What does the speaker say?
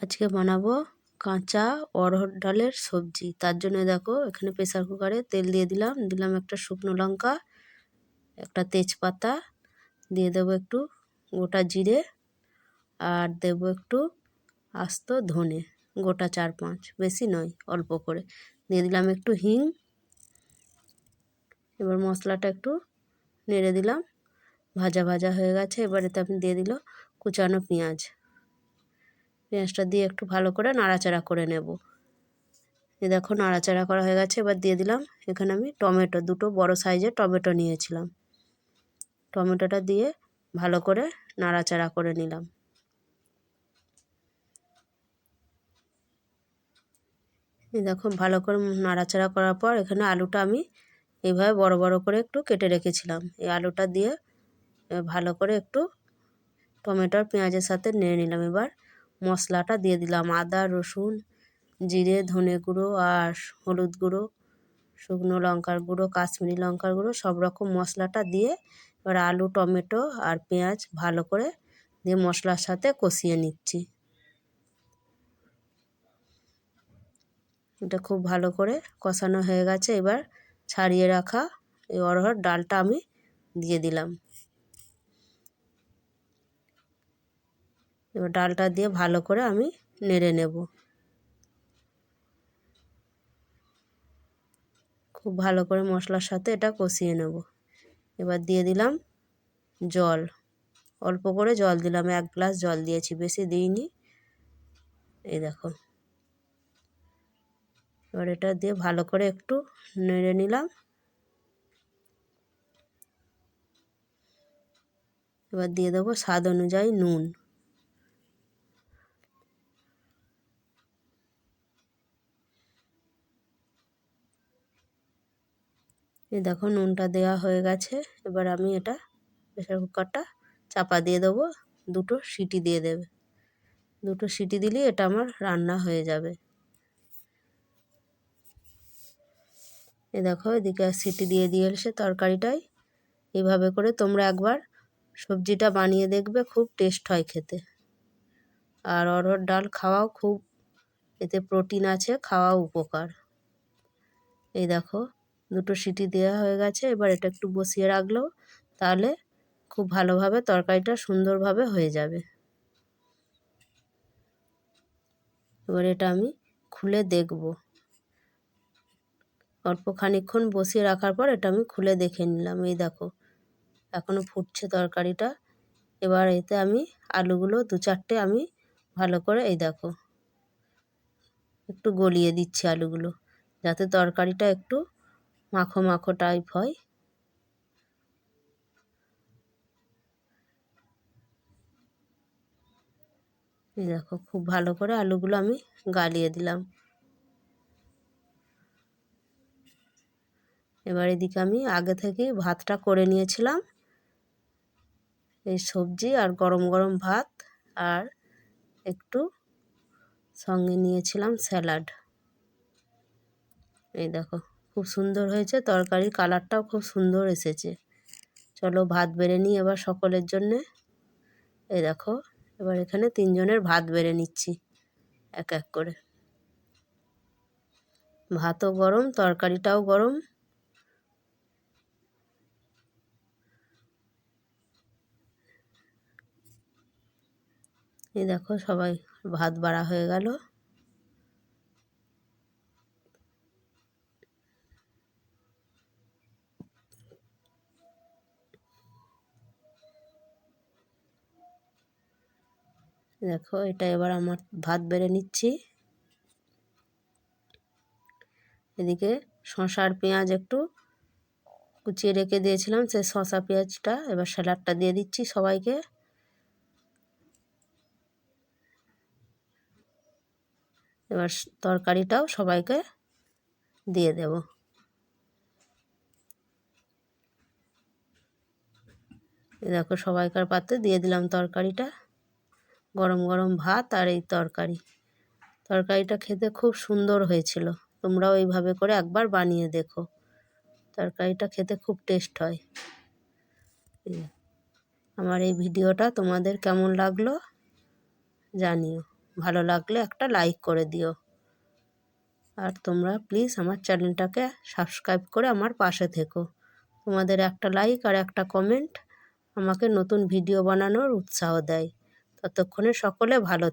আজকে বানাবো কাঁচা অরহর ডালের সবজি। তার জন্য দেখো, এখানে প্রেসার কুকারে তেল দিয়ে দিলাম। দিলাম একটা শুকনো লঙ্কা, একটা তেজপাতা, দিয়ে দেবো একটু গোটা জিরে আর দেবো একটু আস্ত ধনে, গোটা চার পাঁচ, বেশি নয়, অল্প করে। দিয়ে দিলাম একটু হিং। এবার মশলাটা একটু নেড়ে দিলাম। ভাজা ভাজা হয়ে গেছে। এবার এতে আমি দিয়ে দিল কুচানো পেঁয়াজ। পেঁয়াজটা দিয়ে একটু ভালো করে নাড়াচাড়া করে নেব। এ দেখো নাড়াচাড়া করা হয়ে গেছে, এবার দিয়ে দিলাম এখানে আমি টমেটো, দুটো বড় সাইজের টমেটো নিয়েছিলাম। টমেটোটা দিয়ে ভালো করে নাড়াচাড়া করে নিলাম। দেখো ভালো করে নাড়াচাড়া করার পর এখানে আলুটা আমি এইভাবে বড় বড় করে একটু কেটে রেখেছিলাম। এই আলুটা দিয়ে ভালো করে একটু টমেটোর পেঁয়াজের সাথে নিয়ে নিলাম এবার। মশলাটা দিয়ে দিলাম। আদা, রসুন, জিরে, ধনে গুঁড়ো আর হলুদ গুঁড়ো, শুকনো লঙ্কার গুঁড়ো, কাশ্মীরি লঙ্কার গুঁড়ো, সব রকম মশলাটা দিয়ে এবার আলু, টমেটো আর পেঁয়াজ ভালো করে দিয়ে মশলার সাথে কষিয়ে নিচ্ছি। এটা খুব ভালো করে কষানো হয়ে গেছে। এবার ছাড়িয়ে রাখা এই অরহর ডালটা আমি দিয়ে দিলাম। এবার ডালটা দিয়ে ভালো করে আমি নেড়ে নেব। খুব ভালো করে মশলার সাথে এটা কষিয়ে নেব। এবার দিয়ে দিলাম জল। অল্প করে জল দিলাম, এক গ্লাস জল দিয়েছি, বেশি দিইনি। এই দেখো। এবার এটা দিয়ে ভালো করে একটু নেড়ে নিলাম। এবার দিয়ে দেবো স্বাদ অনুযায়ী নুন। এই দেখো নুনটা দেওয়া হয়ে গেছে। এবার আমি এটা প্রেশার কুকারটা চাপা দিয়ে দেবো, দুটো সিটি দিয়ে দেবে। দুটো সিটি দিলেই এটা আমার রান্না হয়ে যাবে। এ দেখো এদিকে সিটি দিয়ে দিয়েছে তরকারিটাই এইভাবে করে তোমরা একবার সবজিটা বানিয়ে দেখবে, খুব টেস্ট হয় খেতে। আর অরহর ডাল খাওয়াও খুব, এতে প্রোটিন আছে, খাওয়াও উপকার। এই দেখো দুটো সিটি দেওয়া হয়ে গেছে, এবার এটা একটু বসিয়ে রাখলেও তাহলে খুব ভালোভাবে তরকারিটা সুন্দরভাবে হয়ে যাবে। এবার এটা আমি খুলে দেখব। অল্প খানিক্ষণ বসিয়ে রাখার পর এটা আমি খুলে দেখে নিলাম। এই দেখো এখনও ফুটছে তরকারিটা। এবার এতে আমি আলুগুলো দু চারটে আমি ভালো করে, এই দেখো, একটু গলিয়ে দিচ্ছি আলুগুলো, যাতে তরকারিটা একটু মাখো মাখো টাইপ হয়। এই দেখো, খুব ভালো করে আলুগুলো আমি গালিয়ে দিলাম। এবার এদিকে আমি আগে থেকেই ভাতটা করে নিয়েছিলাম। এই সবজি আর গরম গরম ভাত আর একটু সঙ্গে নিয়েছিলাম স্যালাড। এই দেখো। খুব সুন্দর হয়েছে। তরকারির কালারটাও খুব সুন্দর এসেছে। চলো ভাত বেড়ে নিই এবার সকলের জন্যে। এই দেখো, এবার এখানে তিনজনের ভাত বেড়ে নিচ্ছি, এক এক করে। ভাতও গরম, তরকারিটাও গরম। এই দেখো সবাই ভাত বাড়া হয়ে গেল। দেখো, এটা এবার আমার ভাত বেড়ে নিচ্ছি। এদিকে শশার পেঁয়াজ একটু কুচিয়ে রেখে দিয়েছিলাম সে শশা পেঁয়াজটা এবার স্যালাডটা দিয়ে দিচ্ছি সবাইকে। এবার তরকারিটাও সবাইকে দিয়ে দেব। দেখো, সবাইকার পাত্রে দিয়ে দিলাম তরকারিটা। গরম গরম ভাত আর এই তরকারি। তরকারিটা খেতে খুব সুন্দর হয়েছিল। তোমরাও এইভাবে করে একবার বানিয়ে দেখো। তরকারিটা খেতে খুব টেস্ট হয়। আমার এই ভিডিওটা তোমাদের কেমন লাগল জানিও। ভালো লাগলে একটা লাইক করে দিও। আর তোমরা প্লিজ আমার চ্যানেলটাকে সাবস্ক্রাইব করে আমার পাশে থেকো। তোমাদের একটা লাইক আর একটা কমেন্ট আমাকে নতুন ভিডিও বানানোর উৎসাহ দেয়। ততক্ষণে সকলে ভালো